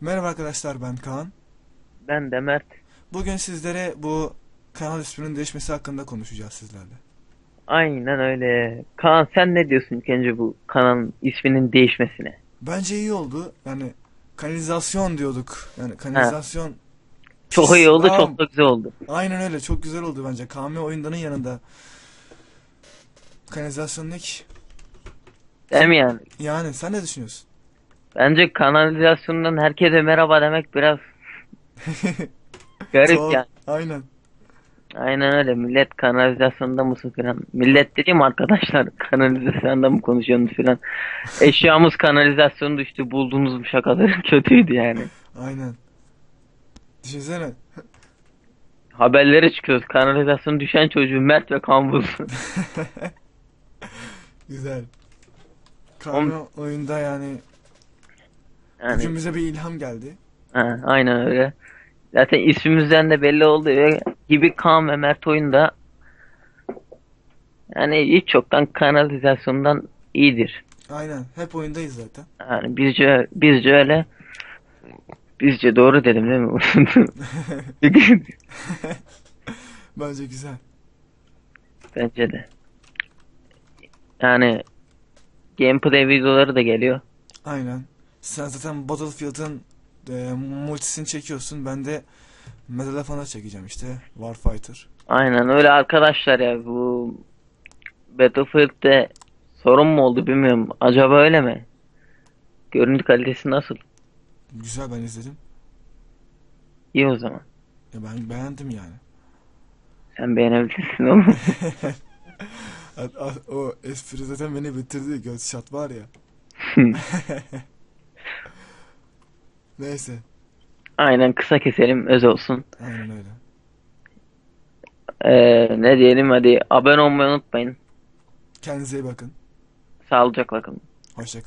Merhaba arkadaşlar ben Kaan. Ben de Mert. Bugün sizlere bu kanal isminin değişmesi hakkında konuşacağız sizlerle. Aynen öyle. Kaan sen ne diyorsun ilk önce bu kanalın isminin değişmesine? Bence iyi oldu. Yani kanalizasyon diyorduk. Yani kanalizasyon. Çok iyi oldu, çok da güzel oldu. Aynen öyle. Çok güzel oldu bence. KM oyundanın yanında. Kanalizasyon ne ki? Değil mi yani? Yani sen ne düşünüyorsun? Bence kanalizasyondan herkese merhaba demek biraz garip Tuhaf. yani. Aynen. Aynen öyle. Millet kanalizasyonda mısın filan. Millet dediğim arkadaşlar kanalizasyonda mı konuşuyorsunuz filan. Eşyamız kanalizasyona düştü. Bulduğunuz bu şakaları kötüydü yani. Aynen. Düşünsene. Haberlere çıkıyoruz. Kanalizasyona düşen çocuğu Mert ve Kaan bulsun. Güzel. Oğlum- oyunda yani Yani bize bir ilham geldi. Ha, aynen öyle. Zaten ismimizden de belli oldu ve gibi Kaan ve Mert oyunda yani hiç çoktan kanalizasyondan iyidir. Aynen. Hep oyundayız zaten. Yani bizce bizce öyle. Bizce doğru dedim değil mi? Bence güzel. Bence de. Yani gameplay videoları da geliyor. Aynen. Sen zaten Battlefield'ın e, multisini çekiyorsun. Ben de Medal of Honor çekeceğim işte. Warfighter. Aynen öyle arkadaşlar ya bu Battlefield'de sorun mu oldu bilmiyorum. Acaba öyle mi? Görüntü kalitesi nasıl? Güzel ben izledim. İyi o zaman. Ya ben beğendim yani. Sen beğenebilirsin oğlum. O espri zaten beni bitirdi. Göz şat var ya. Neyse. Aynen kısa keselim öz olsun. Aynen öyle. Ee, ne diyelim hadi abone olmayı unutmayın. Kendinize iyi bakın. Sağlıcakla kalın. Hoşça kalın.